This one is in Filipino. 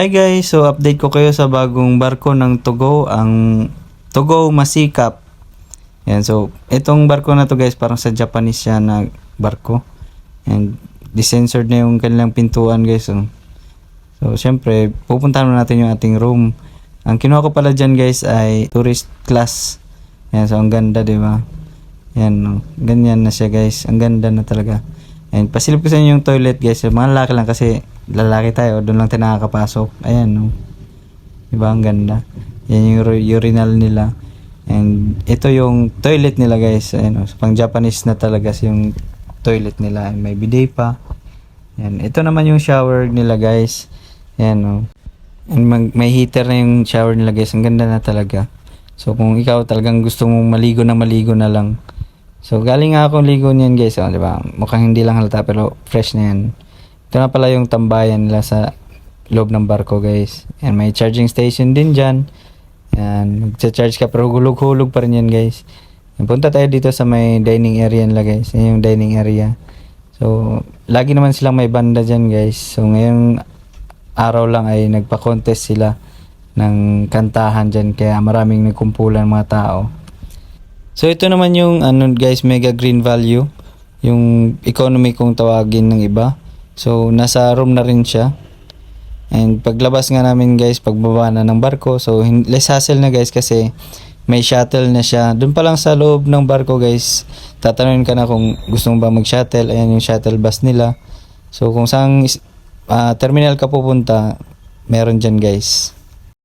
Hi guys, so update ko kayo sa bagong barko ng Togo, ang Togo Masikap. Yan, so itong barko na to guys, parang sa Japanese siya na barko. And desensored na yung kanilang pintuan guys. So, so syempre, pupuntahan na natin yung ating room. Ang kinuha ko pala dyan guys ay tourist class. Yan, so ang ganda, di ba? Yan, no. ganyan na siya guys. Ang ganda na talaga. And pasilip ko sa inyo yung toilet guys. Yung mga lalaki lang kasi lalaki tayo. Doon lang tayo nakakapasok. Ayan no. Diba ang ganda. Yan yung ur- urinal nila. And ito yung toilet nila guys. Ayan no. Pang Japanese na talaga yung toilet nila. And may bidet pa. Yan. Ito naman yung shower nila guys. Ayan no. And mag- may heater na yung shower nila guys. Ang ganda na talaga. So kung ikaw talagang gusto mong maligo na maligo na lang. So galing nga akong ligo niyan guys, oh, 'di ba? Mukhang hindi lang halata pero fresh na 'yan. Ito na pala yung tambayan nila sa loob ng barko guys. And may charging station din diyan. Yan, magcha-charge ka pero hulog-hulog pa rin yan guys. Yan, punta tayo dito sa may dining area nila guys. Yan yung dining area. So, lagi naman silang may banda dyan guys. So, ngayong araw lang ay nagpa-contest sila ng kantahan dyan. Kaya maraming nagkumpulan mga tao. So ito naman yung ano guys, mega green value. Yung economy kung tawagin ng iba. So nasa room na rin siya. And paglabas nga namin guys, pagbaba na ng barko. So less hassle na guys kasi may shuttle na siya. Doon pa lang sa loob ng barko guys, tatanungin ka na kung gusto mo ba mag-shuttle. Ayan yung shuttle bus nila. So kung saan ah, terminal ka pupunta, meron dyan guys.